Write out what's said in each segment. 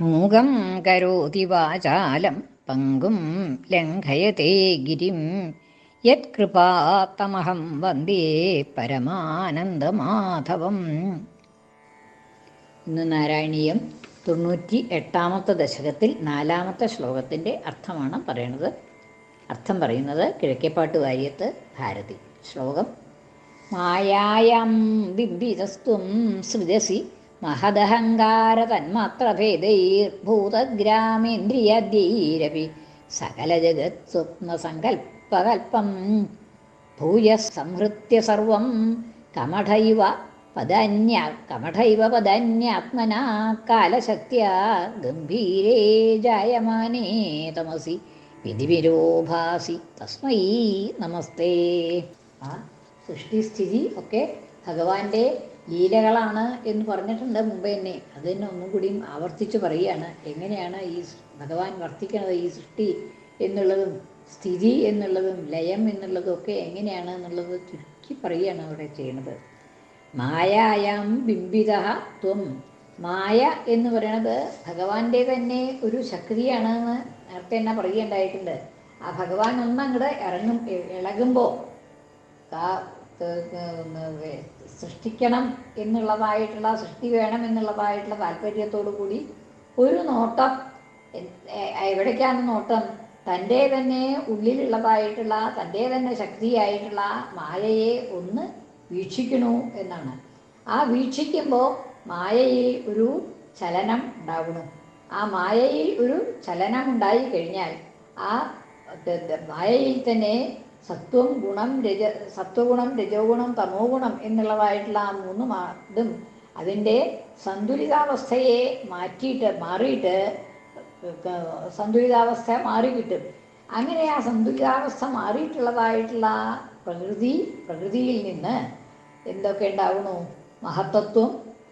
മൂകം കരോതി വാചാലം പങ്കും ലംഘയത്തെ ഗിരിം. യത്കൃപാത്തമഹം വന്ദേ പരമാനന്ദമാധവം. ഇന്ന് നാരായണീയം തൊണ്ണൂറ്റി എട്ടാമത്തെ ദശകത്തിൽ നാലാമത്തെ ശ്ലോകത്തിന്റെ അർത്ഥമാണ് പറയണത്. അർത്ഥം പറയുന്നത് കിഴക്കേപ്പാട്ട് വാര്യത്ത് ഭാരതി. ശ്ലോകം മായായം ബിംബിതസ്ത്വം സൃജസി महदहङ्कारतन्मात्रभेदैर्भूतग्रामेन्द्रियाद्यैरपि सकलजगत्स्वप्नसङ्कल्पकल्पं भूयः संहृत्य सर्वं कमठ इव पदान्या कमठ इव पदान्यात्मना कालशक्त्या गम्भीरे जायमाने तमसि വിധിവിരോഭാസി തസ്മൈ നമസ്തേ ആ സൃഷ്ടിസ്ഥിതി ഒക്കെ ഭഗവാന്റെ ലീലകളാണ് എന്ന് പറഞ്ഞിട്ടുണ്ട് മുമ്പ് തന്നെ അത് തന്നെ ഒന്നും കൂടിയും ആവർത്തിച്ച് പറയുകയാണ്. എങ്ങനെയാണ് ഈ ഭഗവാൻ വർത്തിക്കുന്നത് ഈ സൃഷ്ടി എന്നുള്ളതും സ്ഥിതി എന്നുള്ളതും ലയം എന്നുള്ളതും ഒക്കെ എങ്ങനെയാണ് എന്നുള്ളത് ചുരുക്കി പറയുകയാണ് അവിടെ ചെയ്യുന്നത്. മായായാം ബിംബിത ത്വം. മായ എന്ന് പറയുന്നത് ഭഗവാന്റെ തന്നെ ഒരു ശക്തിയാണ് എന്ന് നേരത്തെ തന്നെ പറയുകയുണ്ടായിട്ടുണ്ട്. ആ ഭഗവാൻ ഒന്നങ്ങോട്ട് ഇറങ്ങും ഇളകുമ്പോൾ സൃഷ്ടിക്കണം എന്നുള്ളതായിട്ടുള്ള സൃഷ്ടി വേണം എന്നുള്ളതായിട്ടുള്ള താല്പര്യത്തോടു കൂടി ഒരു നോട്ടം എവിടേക്കാണ് നോട്ടം? തന്റെ തന്നെ ഉള്ളിലുള്ളതായിട്ടുള്ള തന്റെ തന്നെ ശക്തിയായിട്ടുള്ള മായയെ ഒന്ന് വീക്ഷിക്കണു എന്നാണ്. ആ വീക്ഷിക്കുമ്പോൾ മായയിൽ ഒരു ചലനം ഉണ്ടാവണം ആ മായയിൽ ഒരു ചലനം ഉണ്ടായി കഴിഞ്ഞാൽ ആ മായയിൽ തന്നെ സത്വം ഗുണം രജ സത്വഗുണം രജോഗുണം തമോഗുണം തമോ ഗുണം എന്നുള്ളതായിട്ടുള്ള ആ മൂന്ന് മാതും അതിന്റെ സന്തുലിതാവസ്ഥയെ മാറ്റിയിട്ട് മാറിയിട്ട് സന്തുലിതാവസ്ഥ മാറി കിട്ടും അങ്ങനെ ആ സന്തുലിതാവസ്ഥ മാറിയിട്ടുള്ളതായിട്ടുള്ള പ്രകൃതി പ്രകൃതിയിൽ നിന്ന് എന്തൊക്കെ ഉണ്ടാവണു മഹത്തത്വം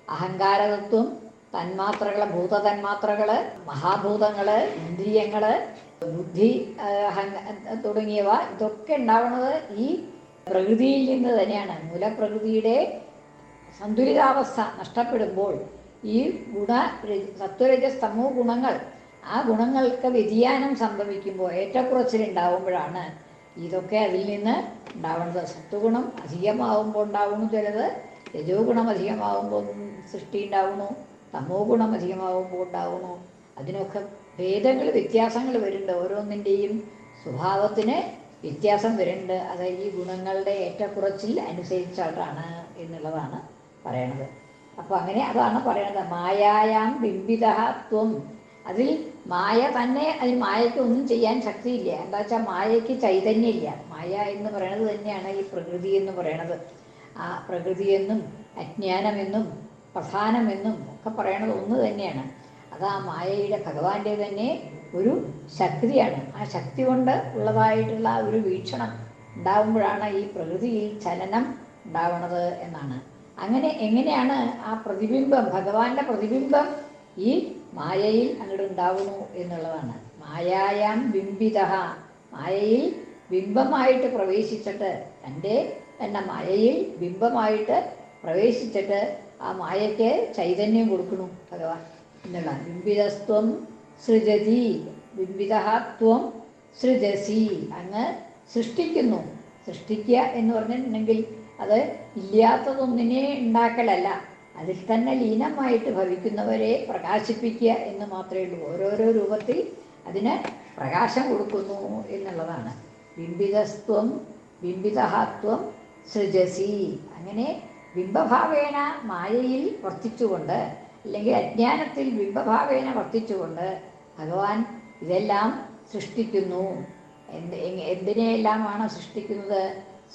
അഹങ്കാരതത്വം തന്മാത്രകൾ ഭൂതതന്മാത്രകൾ മഹാഭൂതങ്ങൾ ഇന്ദ്രിയങ്ങൾ ബുദ്ധി തുടങ്ങിയവ ഇതൊക്കെ ഉണ്ടാവുന്നത് ഈ പ്രകൃതിയിൽ നിന്ന് തന്നെയാണ്. മൂലപ്രകൃതിയുടെ സന്തുലിതാവസ്ഥ നഷ്ടപ്പെടുമ്പോൾ ഈ ഗുണ സത്വരജസ്തമോ ഗുണങ്ങൾ ആ ഗുണങ്ങൾക്ക് വ്യതിയാനം സംഭവിക്കുമ്പോൾ ഏറ്റക്കുറച്ചിലുണ്ടാവുമ്പോഴാണ് ഇതൊക്കെ അതിൽ നിന്ന് ഉണ്ടാവുന്നത്. സത്വഗുണം അധികമാവുമ്പോൾ ഉണ്ടാവുന്നു ചിലത് രജോ ഗുണം അധികമാവുമ്പോൾ സൃഷ്ടി ഉണ്ടാവുന്നു തമോ ഗുണം അധികമാവുമ്പോൾ ഉണ്ടാവുന്നു. അതിനൊക്കെ ഭേദങ്ങൾ വ്യത്യാസങ്ങൾ വരുന്നുണ്ട്. ഓരോന്നിന്റെയും സ്വഭാവത്തിന് വ്യത്യാസം വരുന്നുണ്ട്. അത് ഈ ഗുണങ്ങളുടെ ഏറ്റക്കുറച്ചിൽ അനുസരിച്ചാണ് എന്നുള്ളതാണ് പറയണത്. അപ്പോൾ അങ്ങനെ അതാണ് പറയണത്. മായായാം ബിംബിതത്വം അതിൽ മായ തന്നെ അതിൽ മായയ്ക്ക് ഒന്നും ചെയ്യാൻ ശക്തിയില്ല. എന്താ വെച്ചാൽ മായയ്ക്ക് ചൈതന്യമില്ല. മായ എന്ന് പറയണത് തന്നെയാണ് ഈ പ്രകൃതി എന്ന് പറയണത്. ആ പ്രകൃതിയെന്നും അജ്ഞാനമെന്നും പ്രധാനമെന്നും ഒക്കെ പറയണത് ഒന്ന് തന്നെയാണ്. അത് ആ മായയുടെ ഭഗവാന്റെ തന്നെ ഒരു ശക്തിയാണ്. ആ ശക്തി കൊണ്ട് ഉള്ളതായിട്ടുള്ള ഒരു വീക്ഷണം ഉണ്ടാകുമ്പോഴാണ് ഈ പ്രകൃതിയിൽ ചലനം ഉണ്ടാവണത് എന്നാണ്. അങ്ങനെ എങ്ങനെയാണ് ആ പ്രതിബിംബം ഭഗവാന്റെ പ്രതിബിംബം ഈ മായയിൽ അങ്ങോട്ട് ഉണ്ടാവുന്നു എന്നുള്ളതാണ്. മായായാം ബിംബിത. മായയിൽ ബിംബമായിട്ട് പ്രവേശിച്ചിട്ട് തന്റെ തന്നെ മായയിൽ ബിംബമായിട്ട് പ്രവേശിച്ചിട്ട് ആ മായയ്ക്ക് ചൈതന്യം കൊടുക്കണു ഭഗവാൻ. എന്നുള്ള ബിംബിതസ്ത്വം സൃജതി. ബിംബിതത്വം സൃജസി. അങ്ങ് സൃഷ്ടിക്കുന്നു. സൃഷ്ടിക്കുക എന്ന് പറഞ്ഞിട്ടുണ്ടെങ്കിൽ അത് ഇല്ലാത്തതൊന്നിനെ ഉണ്ടാക്കലല്ല. അതിൽ തന്നെ ലീനമായിട്ട് ഭവിക്കുന്നവരെ പ്രകാശിപ്പിക്കുക എന്ന് മാത്രമേ ഉള്ളൂ. ഓരോരോ രൂപത്തിൽ അതിന് പ്രകാശം കൊടുക്കുന്നു എന്നുള്ളതാണ്. ബിംബിതസ്ത്വം ബിംബിതഹാത്വം സൃജസി. അങ്ങനെ ബിംബഭാവേന മായയിൽ വർത്തിച്ചുകൊണ്ട് അല്ലെങ്കിൽ അജ്ഞാനത്തിൽ ബിംബഭാവേന വർത്തിച്ചുകൊണ്ട് ഭഗവാൻ ഇതെല്ലാം സൃഷ്ടിക്കുന്നു. എന്ത് എന്തിനെയെല്ലാമാണ് സൃഷ്ടിക്കുന്നത്?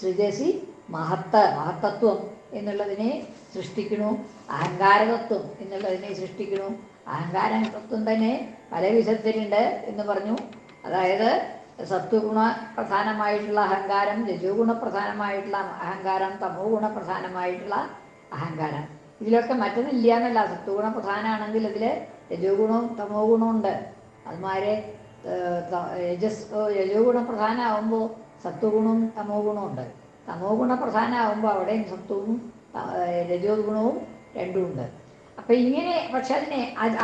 സൃജസി മഹത്ത മഹത്തത്വം എന്നുള്ളതിനെ സൃഷ്ടിക്കണു അഹങ്കാരതത്വം എന്നുള്ളതിനെ സൃഷ്ടിക്കണു അഹങ്കാരതത്വം തന്നെ പല വിധത്തിലുണ്ട് എന്ന് പറഞ്ഞു. അതായത് സത്വഗുണ പ്രധാനമായിട്ടുള്ള അഹങ്കാരം രജോ ഗുണപ്രധാനമായിട്ടുള്ള അഹങ്കാരം തമോ ഗുണപ്രധാനമായിട്ടുള്ള അഹങ്കാരം. ഇതിലൊക്കെ മറ്റൊന്നില്ല എന്നല്ല സത്വഗുണം പ്രധാനമാണെങ്കിൽ ഇതിൽ രജോ ഗുണവും തമോ ഗുണവും ഉണ്ട്. അതുമാരെ രജസ് രജോ ഗുണം പ്രധാനമാകുമ്പോൾ സത്വഗുണവും തമോ ഗുണവും ഉണ്ട്. തമോ ഗുണ പ്രധാനമാകുമ്പോൾ അവിടെയും സത്വവും രജോ ഗുണവും രണ്ടും ഉണ്ട്. അപ്പം ഇങ്ങനെ പക്ഷെ അതിനെ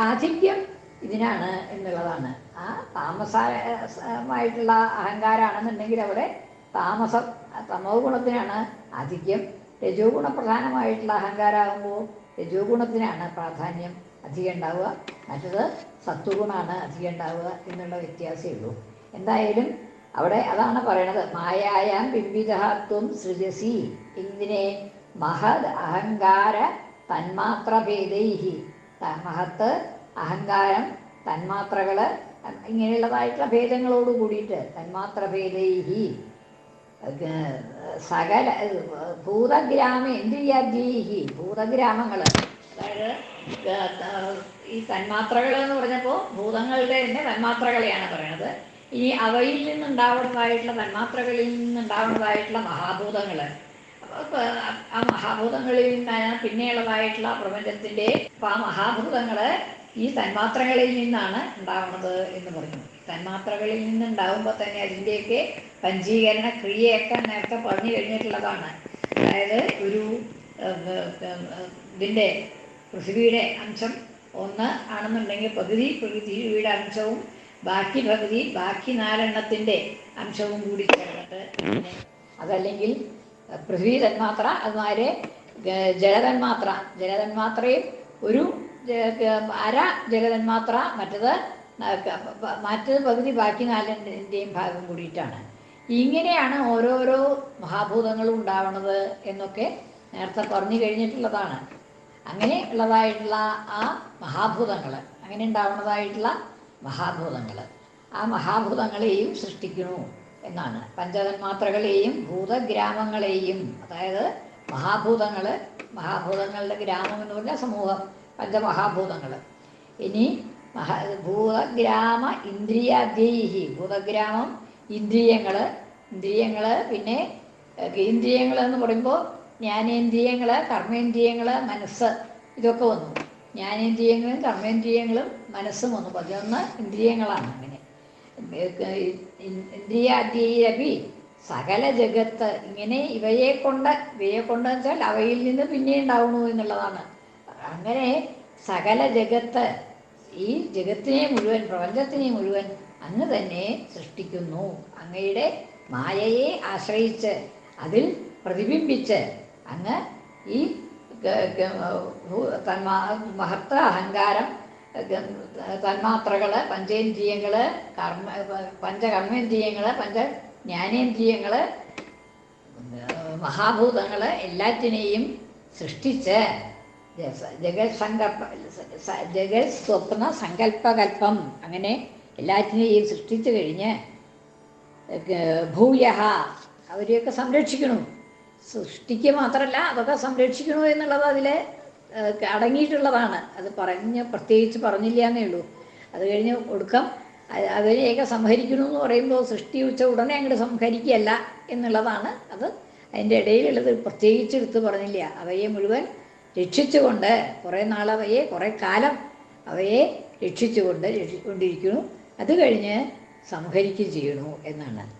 ആധിക്യം ഇതിനാണ് എന്നുള്ളതാണ്. ആ താമസമായിട്ടുള്ള അഹങ്കാരമാണെന്നുണ്ടെങ്കിൽ അവിടെ താമസം തമോ ഗുണത്തിനാണ് ആധിക്യം. രജോ ഗുണപ്രധാനമായിട്ടുള്ള അഹങ്കാരമാകുമ്പോൾ രജോ ഗുണത്തിനാണ് പ്രാധാന്യം അധികം ഉണ്ടാവുക. മറ്റത് സത്വഗുണമാണ് അധികം ഉണ്ടാവുക എന്നുള്ള വ്യത്യാസമേ ഉള്ളൂ. എന്തായാലും അവിടെ അതാണ് പറയണത്. മായായാം ബിംബിതഹത്വം സൃജസി. എന്തിനെ മഹത് അഹങ്കാര തന്മാത്രഭേദൈഹി. ഭേദൈഹി മഹത്ത് അഹങ്കാരം തന്മാത്രകൾ ഇങ്ങനെയുള്ളതായിട്ടുള്ള ഭേദങ്ങളോട് കൂടിയിട്ട് തന്മാത്രഭേദൈഹി. സകല ഭൂതഗ്രാമ ഇന്ദ്രിയാദ്യൈഹി ഭൂതഗ്രാമങ്ങൾ അതായത് ഈ തന്മാത്രകൾ എന്ന് പറഞ്ഞപ്പോൾ ഭൂതങ്ങളുടെ തന്നെ തന്മാത്രകളെയാണ് പറയുന്നത് ഇനി അവയിൽ നിന്നുണ്ടാവുന്നതായിട്ടുള്ള തന്മാത്രകളിൽ നിന്നുണ്ടാവുന്നതായിട്ടുള്ള മഹാഭൂതങ്ങൾ ആ മഹാഭൂതങ്ങളിൽ നിന്നാണ് പിന്നെയുള്ളതായിട്ടുള്ള പ്രപഞ്ചത്തിന്റെ ആ മഹാഭൂതങ്ങൾ ഈ തന്മാത്രകളിൽ നിന്നാണ് ഉണ്ടാവുന്നത് എന്ന് പറഞ്ഞു തന്മാത്രകളിൽ നിന്നുണ്ടാവുമ്പോൾ തന്നെ അതിന്റെയൊക്കെ പഞ്ചീകരണ ക്രിയയൊക്കെ നേരത്തെ പറഞ്ഞു കഴിഞ്ഞിട്ടുള്ളതാണ്. അതായത് ഒരു ഇതിന്റെ പൃഥ്വിയുടെ അംശം ഒന്ന് ആണെന്നുണ്ടെങ്കിൽ പകുതി പൃഥ്വിയുടെ അംശവും ബാക്കി പകുതി ബാക്കി നാലെണ്ണത്തിന്റെ അംശവും കൂടി ചേർന്നിട്ട് അതല്ലെങ്കിൽ പൃഥ്വി തന്മാത്ര അതുമാതിരി ജലതന്മാത്ര ജലതന്മാത്രയും ഒരു അര ജഗതന്മാത്ര മറ്റത് മറ്റത് പകുതി ബാക്കി നാലിന്റെയും ഭാഗം കൂടിയിട്ടാണ്. ഇങ്ങനെയാണ് ഓരോരോ മഹാഭൂതങ്ങളും ഉണ്ടാവണത് എന്നൊക്കെ നേരത്തെ പറഞ്ഞു കഴിഞ്ഞിട്ടുള്ളതാണ്. അങ്ങനെ ഉള്ളതായിട്ടുള്ള ആ മഹാഭൂതങ്ങൾ അങ്ങനെ ഉണ്ടാവുന്നതായിട്ടുള്ള മഹാഭൂതങ്ങൾ ആ മഹാഭൂതങ്ങളെയും സൃഷ്ടിക്കുന്നു എന്നാണ്. പഞ്ചതന്മാത്രകളെയും ഭൂതഗ്രാമങ്ങളെയും അതായത് മഹാഭൂതങ്ങൾ മഹാഭൂതങ്ങളുടെ ഗ്രാമം എന്ന് പറഞ്ഞാൽ സമൂഹം. പഞ്ചമഹാഭൂതങ്ങൾ ഇനി മഹാ ഭൂതഗ്രാമ ഇന്ദ്രിയാദ്യൈഹി ഭൂതഗ്രാമം ഇന്ദ്രിയങ്ങൾ ഇന്ദ്രിയങ്ങൾ പിന്നെ ഇന്ദ്രിയങ്ങൾ എന്ന് പറയുമ്പോൾ ജ്ഞാനേന്ദ്രിയങ്ങൾ കർമ്മേന്ദ്രിയങ്ങൾ മനസ്സ് ഇതൊക്കെ വന്നു. ജ്ഞാനേന്ദ്രിയങ്ങളും കർമ്മേന്ദ്രിയങ്ങളും മനസ്സും വന്നു. പതിനൊന്ന് ഇന്ദ്രിയങ്ങളാണ് അങ്ങനെ ഇന്ദ്രിയാദ്യൈരപി സകല ജഗത്ത് ഇങ്ങനെ ഇവയെ കൊണ്ട് ഇവയെ കൊണ്ട് വെച്ചാൽ അവയിൽ നിന്ന് പിന്നെ ഉണ്ടാവണു എന്നുള്ളതാണ്. അങ്ങനെ സകല ജഗത്ത് ഈ ജഗത്തിനെ മുഴുവൻ പ്രപഞ്ചത്തിനെ മുഴുവൻ അങ്ങ് തന്നെ സൃഷ്ടിക്കുന്നു. അങ്ങയുടെ മായയെ ആശ്രയിച്ച് അതിൽ പ്രതിബിംബിച്ച് അങ്ങ് ഈ തന്മാ മഹത്ത അഹങ്കാരം തന്മാത്രകൾ പഞ്ചേന്ദ്രിയങ്ങൾ കർമ്മ പഞ്ചകർമ്മേന്ദ്രിയങ്ങൾ പഞ്ച ജ്ഞാനേന്ദ്രിയങ്ങൾ മഹാഭൂതങ്ങൾ എല്ലാറ്റിനെയും സൃഷ്ടിച്ച് ജഗത് ജഗത് സ്വപ്ന സങ്കല്പകൽപ്പം അങ്ങനെ എല്ലാറ്റിനെയും സൃഷ്ടിച്ചു കഴിഞ്ഞ് ഭൂയഹ അവരെയൊക്കെ സംരക്ഷിക്കണു. സൃഷ്ടിക്കുക മാത്രമല്ല അതൊക്കെ സംരക്ഷിക്കണു എന്നുള്ളത് അതിൽ അടങ്ങിയിട്ടുള്ളതാണ്. അത് പറഞ്ഞ് പ്രത്യേകിച്ച് പറഞ്ഞില്ല എന്നേ ഉള്ളൂ. അത് കഴിഞ്ഞ് ഒടുക്കം അതിനെയൊക്കെ സംഹരിക്കണു എന്ന് പറയുമ്പോൾ സൃഷ്ടി ഉച്ച ഉടനെ അങ്ങോട്ട് സംഹരിക്കുകയല്ല എന്നുള്ളതാണ് അത് അതിന്റെ ഇടയിലുള്ളത്. പ്രത്യേകിച്ച് എടുത്ത് പറഞ്ഞില്ല. അവയെ മുഴുവൻ രക്ഷിച്ചുകൊണ്ട് കുറേ നാൾ അവയെ കുറേ കാലം അവയെ രക്ഷിച്ചുകൊണ്ട് കൊണ്ടിരിക്കുന്നു. അത് കഴിഞ്ഞ് സംഹരിക്കുകയും ചെയ്യണു എന്നാണ്.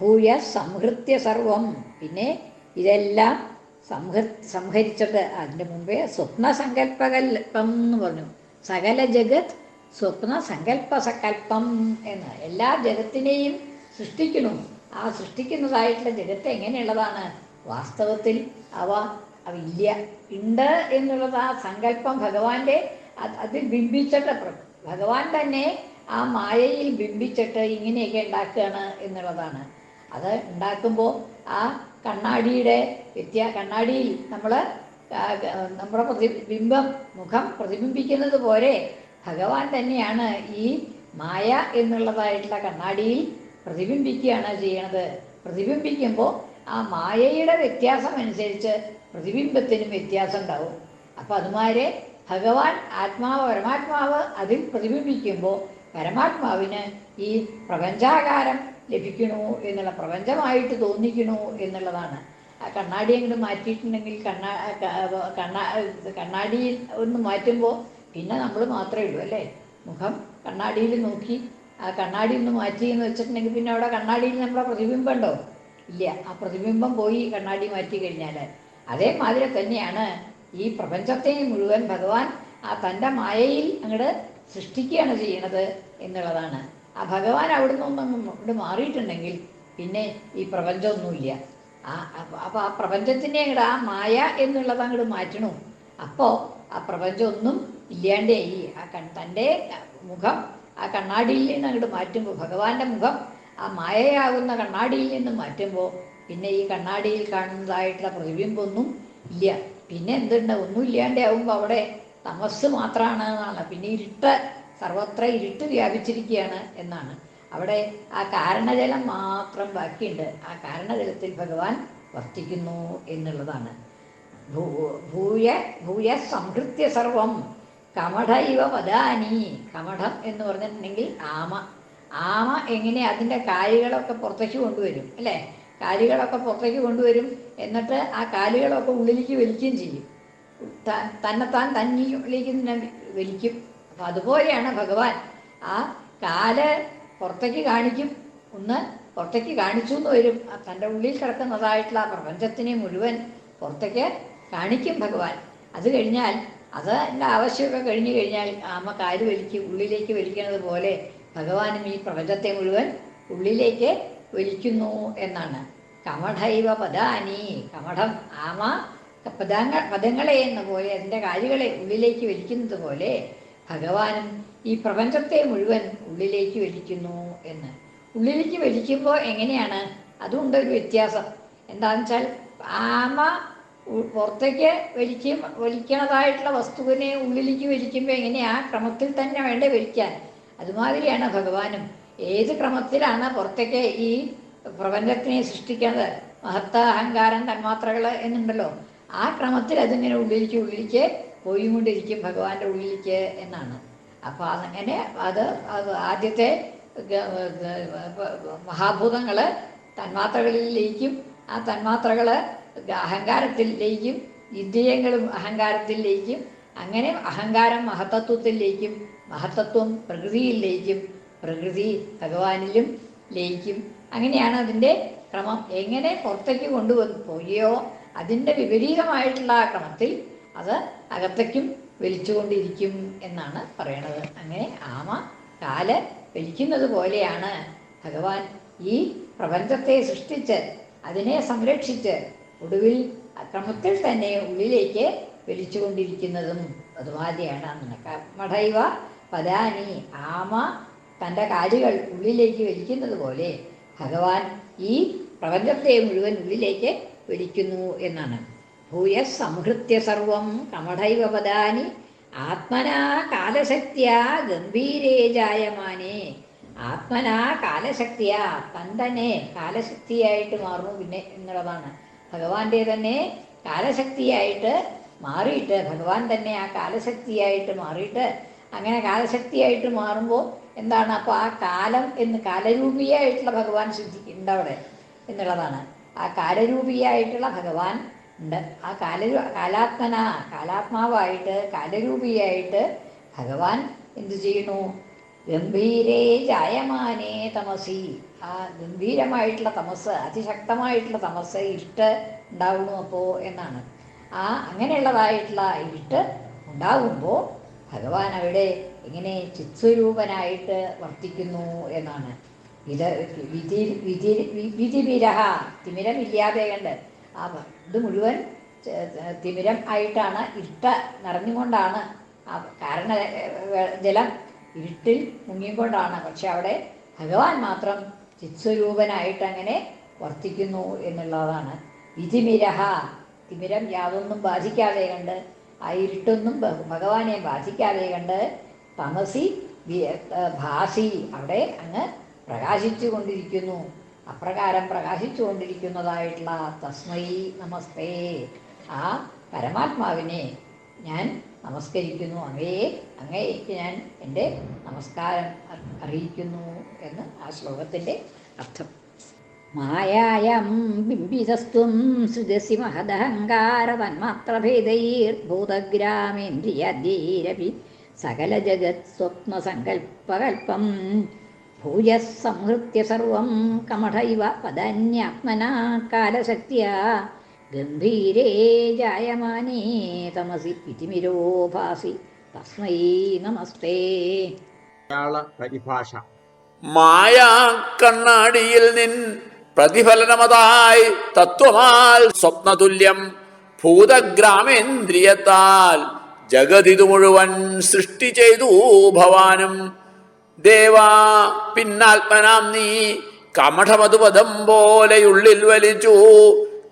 ഭൂയ സംഹൃത്യ സർവം. പിന്നെ ഇതെല്ലാം സംഹ സംഹരിച്ചിട്ട് അതിന്റെ മുമ്പേ സ്വപ്ന സങ്കല്പകൽപ്പം എന്ന് പറഞ്ഞു. സകല ജഗത് സ്വപ്ന സങ്കല്പ സങ്കല്പം എന്ന് എല്ലാ ജഗത്തിനെയും സൃഷ്ടിക്കുന്നു. ആ സൃഷ്ടിക്കുന്നതായിട്ടുള്ള ജഗത്ത് എങ്ങനെയുള്ളതാണ്? വാസ്തവത്തിൽ അവ അവ ഇല്ല ഉണ്ട് എന്നുള്ളത് ആ സങ്കല്പം ഭഗവാന്റെ അത് അതിൽ ബിംബിച്ചിട്ട് ഭഗവാൻ തന്നെ ആ മായയിൽ ബിംബിച്ചിട്ട് ഇങ്ങനെയൊക്കെ ഉണ്ടാക്കുകയാണ് എന്നുള്ളതാണ്. അത് ഉണ്ടാക്കുമ്പോൾ ആ കണ്ണാടിയുടെ വ്യത്യാ കണ്ണാടിയിൽ നമ്മൾ നമ്മുടെ പ്രതിബിംബം മുഖം പ്രതിബിംബിക്കുന്നത് പോലെ ഭഗവാൻ തന്നെയാണ് ഈ മായ എന്നുള്ളതായിട്ടുള്ള കണ്ണാടിയിൽ പ്രതിബിംബിക്കുകയാണ് ചെയ്യണത്. പ്രതിബിംബിക്കുമ്പോൾ ആ മായയുടെ വ്യത്യാസം അനുസരിച്ച് പ്രതിബിംബത്തിനും വ്യത്യാസം ഉണ്ടാവും അപ്പോൾ അതുമാരെ ഭഗവാൻ ആത്മാവ് പരമാത്മാവ് അതിൽ പ്രതിബിംബിക്കുമ്പോൾ പരമാത്മാവിന് ഈ പ്രപഞ്ചാകാരം ലഭിക്കണു എന്നുള്ള പ്രപഞ്ചമായിട്ട് തോന്നിക്കണു എന്നുള്ളതാണ്. ആ കണ്ണാടി അങ്ങോട്ട് മാറ്റിയിട്ടുണ്ടെങ്കിൽ കണ്ണാ കണ്ണാ കണ്ണാടിയിൽ ഒന്ന് മാറ്റുമ്പോൾ പിന്നെ നമ്മൾ മാത്രമേ ഉള്ളൂ അല്ലേ? മുഖം കണ്ണാടിയിൽ നോക്കി ആ കണ്ണാടി ഒന്ന് മാറ്റി എന്ന് വെച്ചിട്ടുണ്ടെങ്കിൽ പിന്നെ അവിടെ കണ്ണാടിയിൽ നമ്മളെ പ്രതിബിംബം ഉണ്ടോ? ഇല്ല. ആ പ്രതിബിംബം പോയി കണ്ണാടി മാറ്റി കഴിഞ്ഞാൽ അതേമാതിരി തന്നെയാണ് ഈ പ്രപഞ്ചത്തെ മുഴുവൻ ഭഗവാൻ ആ തന്റെ മായയിൽ അങ്ങോട്ട് സൃഷ്ടിക്കുകയാണ് ചെയ്യണത് എന്നുള്ളതാണ്. ആ ഭഗവാൻ അവിടെ നിന്നൊന്നും ഇവിടെ മാറിയിട്ടുണ്ടെങ്കിൽ പിന്നെ ഈ പ്രപഞ്ചമൊന്നുമില്ല. ആ അപ്പോൾ ആ പ്രപഞ്ചത്തിന്റെ അങ്ങോട്ട് ആ മായ എന്നുള്ളത് അങ്ങോട്ട് മാറ്റണു. അപ്പോൾ ആ പ്രപഞ്ചമൊന്നും ഇല്ലാണ്ടേ ഈ ആ കൺ തന്റെ മുഖം ആ കണ്ണാടിയിൽ നിന്ന് അങ്ങോട്ട് മാറ്റുമ്പോൾ ഭഗവാന്റെ മുഖം ആ മായയാകുന്ന കണ്ണാടിയിൽ നിന്ന് മാറ്റുമ്പോൾ പിന്നെ ഈ കണ്ണാടിയിൽ കാണുന്നതായിട്ടുള്ള പ്രതിബിംബമൊന്നും ഇല്ല. പിന്നെ എന്തുണ്ട്? ഒന്നും ഇല്ലാണ്ട് ആവുമ്പോൾ അവിടെ തമസ് മാത്രമാണ് എന്നാണ്. പിന്നെ ഇരുട്ട് സർവത്ര ഇരുട്ട് വ്യാപിച്ചിരിക്കുകയാണ് എന്നാണ്. അവിടെ ആ കാരണജലം മാത്രം ബാക്കിയുണ്ട്. ആ കാരണജലത്തിൽ ഭഗവാൻ വർത്തിക്കുന്നു എന്നുള്ളതാണ്. ഭൂ- ഭൂയ ഭൂയ സംഹൃത്യ സർവം കമഠ ഇവ വദാനി. കമഠം എന്ന് പറഞ്ഞിട്ടുണ്ടെങ്കിൽ ആമ. ആമ എങ്ങനെ അതിന്റെ കായ്കളൊക്കെ പുറത്തേക്ക് കൊണ്ടുവരും അല്ലേ? കാലുകളൊക്കെ പുറത്തേക്ക് കൊണ്ടുവരും. എന്നിട്ട് ആ കാലുകളൊക്കെ ഉള്ളിലേക്ക് വലിക്കുകയും ചെയ്യും. തന്നെത്താൻ തന്നിലേക്ക് തന്നെ വലിക്കും. അപ്പം അതുപോലെയാണ് ഭഗവാൻ. ആ കാൽ പുറത്തേക്ക് കാണിക്കും. ഒന്ന് പുറത്തേക്ക് കാണിച്ചു എന്ന് വരും തന്റെ ഉള്ളിൽ കിടക്കുന്നതായിട്ടുള്ള ആ പ്രപഞ്ചത്തിനെ മുഴുവൻ പുറത്തേക്ക് കാണിക്കും ഭഗവാൻ. അത് കഴിഞ്ഞാൽ അത് എന്റെ ആവശ്യമൊക്കെ കഴിഞ്ഞു കഴിഞ്ഞാൽ അമ്മ കാൽ വലിക്കും ഉള്ളിലേക്ക് വലിക്കുന്നത് പോലെ ഭഗവാനും ഈ പ്രപഞ്ചത്തെ മുഴുവൻ ഉള്ളിലേക്ക് വലിക്കുന്നു എന്നാണ്. കമഠൈവ പദാനി കമഠം ആമ പദങ്ങൾ പദങ്ങളെ എന്ന പോലെ അതിന്റെ കാലുകളെ ഉള്ളിലേക്ക് വലിക്കുന്നത് പോലെ ഭഗവാനും ഈ പ്രപഞ്ചത്തെ മുഴുവൻ ഉള്ളിലേക്ക് വലിക്കുന്നു എന്ന്. ഉള്ളിലേക്ക് വലിക്കുമ്പോൾ എങ്ങനെയാണ്? അതുകൊണ്ട് ഒരു വ്യത്യാസം. എന്താണെന്ന് വെച്ചാൽ ആമ പുറത്തേക്ക് വലിക്കും വലിക്കണതായിട്ടുള്ള വസ്തുവിനെ ഉള്ളിലേക്ക് വലിക്കുമ്പോൾ എങ്ങനെയാ? ക്രമത്തിൽ തന്നെ വേണ്ടേ വലിക്കാൻ. അതുമാതിരിയാണ് ഭഗവാനും ഏത് ക്രമത്തിലാണ് പുറത്തേക്ക് ഈ പ്രപഞ്ചത്തിനെ സൃഷ്ടിക്കുന്നത്? മഹത്ത അഹങ്കാരം തന്മാത്രകൾ എന്നുണ്ടല്ലോ. ആ ക്രമത്തിൽ അതിങ്ങനെ ഉള്ളിലേക്ക് ഉള്ളിലേക്ക് പോയിക്കൊണ്ടിരിക്കും ഭഗവാന്റെ ഉള്ളിലേക്ക് എന്നാണ്. അപ്പോൾ അതങ്ങനെ അത് ആദ്യത്തെ മഹാഭൂതങ്ങൾ തന്മാത്രകളിലേക്കും ആ തന്മാത്രകൾ അഹങ്കാരത്തിലേക്കും ഇന്ദ്രിയങ്ങളും അഹങ്കാരത്തിലേക്കും അങ്ങനെ അഹങ്കാരം മഹത്തത്വത്തിലേക്കും മഹത്തത്വം പ്രകൃതിയിലേക്കും പ്രകൃതി ഭഗവാനിലും ലയിക്കും. അങ്ങനെയാണ് അതിന്റെ ക്രമം. എങ്ങനെ പുറത്തേക്ക് കൊണ്ടുവന്ന് പോയോ അതിന്റെ വിപരീതമായിട്ടുള്ള ആ ക്രമത്തിൽ അത് അകത്തേക്കും വലിച്ചുകൊണ്ടിരിക്കും എന്നാണ് പറയണത്. അങ്ങനെ ആമ കാൽ വലിക്കുന്നത് പോലെയാണ് ഭഗവാൻ ഈ പ്രപഞ്ചത്തെ സൃഷ്ടിച്ച് അതിനെ സംരക്ഷിച്ച് ഒടുവിൽ അക്രമത്തിൽ തന്നെ ഉള്ളിലേക്ക് വലിച്ചുകൊണ്ടിരിക്കുന്നതും അതുമാതിരിയാണ്. മടൈവ പദാനി ആമ തന്റെ കാലുകൾ ഉള്ളിലേക്ക് വലിക്കുന്നത് പോലെ ഭഗവാൻ ഈ പ്രപഞ്ചത്തെ മുഴുവൻ ഉള്ളിലേക്ക് വലിക്കുന്നു എന്നാണ്. ഭൂയ സംഹൃത്യ സർവം കമഠൈവ പദാനി ആത്മനാ കാലശക്തിയ ഗംഭീരേ ജായമാനേ. ആത്മനാ കാലശക്തിയ തൻ കാലശക്തിയായിട്ട് മാറുന്നു പിന്നെ എന്നുള്ളതാണ്. ഭഗവാന്റെ തന്നെ കാലശക്തിയായിട്ട് മാറിയിട്ട് ഭഗവാൻ തന്നെ ആ കാലശക്തിയായിട്ട് മാറിയിട്ട് അങ്ങനെ കാലശക്തിയായിട്ട് മാറുമ്പോൾ എന്താണ് അപ്പോൾ ആ കാലം എന്ന് കാലരൂപിയായിട്ടുള്ള ഭഗവാൻ സിദ്ധിക്കുന്നുണ്ട് അവിടെ എന്നുള്ളതാണ്. ആ കാലരൂപിയായിട്ടുള്ള ഭഗവാൻ ഉണ്ട്. ആ കാലരൂ കാലാത്മന കാലാത്മാവായിട്ട് കാലരൂപിയായിട്ട് ഭഗവാൻ എന്തു ചെയ്യുന്നു? ഗംഭീരേ ജായമാനേ തമസി. ആ ഗംഭീരമായിട്ടുള്ള തമസ് അതിശക്തമായിട്ടുള്ള തമസ് ഇരുട്ട് ഉണ്ടാവുന്നു അപ്പോൾ എന്നാണ്. ആ അങ്ങനെയുള്ളതായിട്ടുള്ള ഇരുട്ട് ഉണ്ടാകുമ്പോൾ ഭഗവാൻ അവിടെ ഇങ്ങനെ ചിത്സ്വരൂപനായിട്ട് വർത്തിക്കുന്നു എന്നാണ്. ഇത് വിധി വിധി വിധിവിരഹ തിമിരമില്ലാതെ കണ്ട് ആ ഇത് മുഴുവൻ തിമിരം ആയിട്ടാണ് ഇട്ട നിറഞ്ഞുകൊണ്ടാണ് ആ കാരണ ജലം ഇരുട്ടിൽ മുങ്ങിക്കൊണ്ടാണ്. പക്ഷെ അവിടെ ഭഗവാൻ മാത്രം ചിത്സ്വരൂപനായിട്ട് അങ്ങനെ വർത്തിക്കുന്നു എന്നുള്ളതാണ്. വിധിമിരഹ തിമിരം യാതൊന്നും ബാധിക്കാതെ കണ്ട് ആ ഇരുട്ടൊന്നും ഭഗവാനെ ബാധിക്കാതെ കണ്ട് തമസി ഭാസി. അവിടെ അങ്ങ് പ്രകാശിച്ചു കൊണ്ടിരിക്കുന്നു അപ്രകാരം പ്രകാശിച്ചു കൊണ്ടിരിക്കുന്നതായിട്ടുള്ള തസ്മൈ നമസ്തേ. ആ പരമാത്മാവിനെ ഞാൻ നമസ്കരിക്കുന്നു. അങ്ങയെ അങ്ങേക്ക് ഞാൻ എന്റെ നമസ്കാരം അറിയിക്കുന്നു എന്ന് ആ ശ്ലോകത്തിന്റെ അർത്ഥം. മായായം ബിംബിതസ്ത്വം സൃജസി മഹദഹങ്കാര തന്മാത്രഭേദൈർഭൂതഗ്രാമേന്ദ്രിയധീരപി സകല ജഗത് സ്വപ്ന സ്വപ്നസങ്കൽപ്പകൽപ്പം ഭൂയഃ സംഹൃത്യ സർവം കമഠൈവ പദന്യാത്മനാ കാലശക്തിയ ഗംഭീരേ ജായമാനേ തമസി പിതിമിരോ ഭാസി തസ്മൈ നമസ്തേ. മലയാള പരിഭാഷ. മായാ കണ്ണാടിയിൽ നിൻ പ്രതിഫലനമതായി തത്വമാൽ സ്വപ്നതുല്യം ഭൂതഗ്രാമേന്ദ്രിയത്താൽ ജഗതിതു മുഴുവൻ സൃഷ്ടി ചെയ്തു ഭവാനും. ദേവാ പിന്നാത്മനാം നീ കമഠമതുപദം പോലെയുള്ളിൽ വലിച്ചു.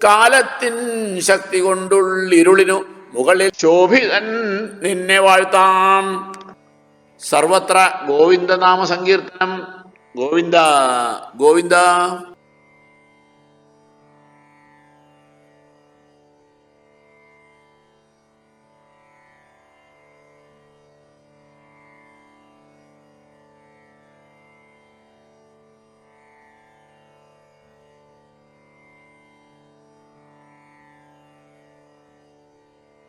കാലത്തിൻ ശക്തി കൊണ്ടുള്ളിരുളിനു മുകളിൽ ശോഭിതൻ നിന്നെ വാഴ്ത്താം. സർവത്ര ഗോവിന്ദനാമ സങ്കീർത്തനം ഗോവിന്ദ ഗോവിന്ദ.